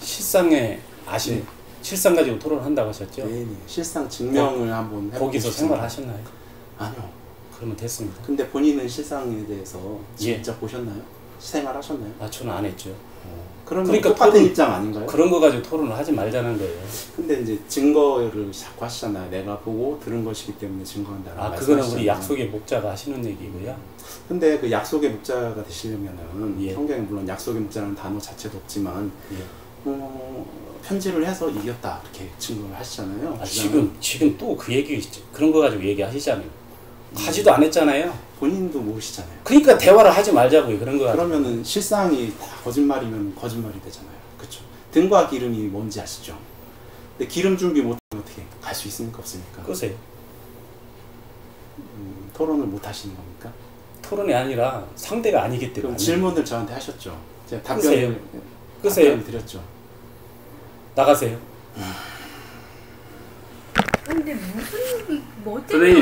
실상에 아신 네. 실상 가지고 토론한다고 하셨죠? 네, 네. 실상 증명을 한번 해보고 거기서. 생활하셨나요? 아니요. 그러면 됐습니다. 근데 본인은 실상에 대해서 예. 진짜 보셨나요? 생활하셨나요? 아 저는 안 했죠. 그러면 그러니까 똑같은 토론- 입장 아닌가요? 그런 거 가지고 토론을 하지 말자는 거예요. 근데 이제 증거를 자꾸 하시잖아요. 내가 보고 들은 것이기 때문에 증거한다라고 아 그거는 우리. 약속의 목자가 하시는 얘기고요. 근데 그 약속의 목자가 되시려면은 예. 성경에 물론 약속의 목자라는 단어 자체도 없지만 예. 어, 편지를 해서 이겼다 이렇게 증거를 하시잖아요. 아. 지금 지금 또 그 얘기 그런 거 가지고 얘기하시잖아요. 하지도 안 했잖아요. 본인도 모르시잖아요. 그러니까 대화를 하지 말자고요. 그런 거. 그러면은 실상이 다 거짓말이면 거짓말이 되잖아요. 그렇죠. 등과 기름이 뭔지 아시죠? 근데 기름 준비 못하면 어떻게 갈 수 있습니까 없습니까? 끄세요. 음, 토론을 못 하시는 겁니까? 토론이 아니라 상대가 아니기 때문에 질문을 저한테 하셨죠. 제가 끄세요. 답변을 끄세요. 답변을 드렸죠. 나가세요. 근데 무슨 뭐 선생님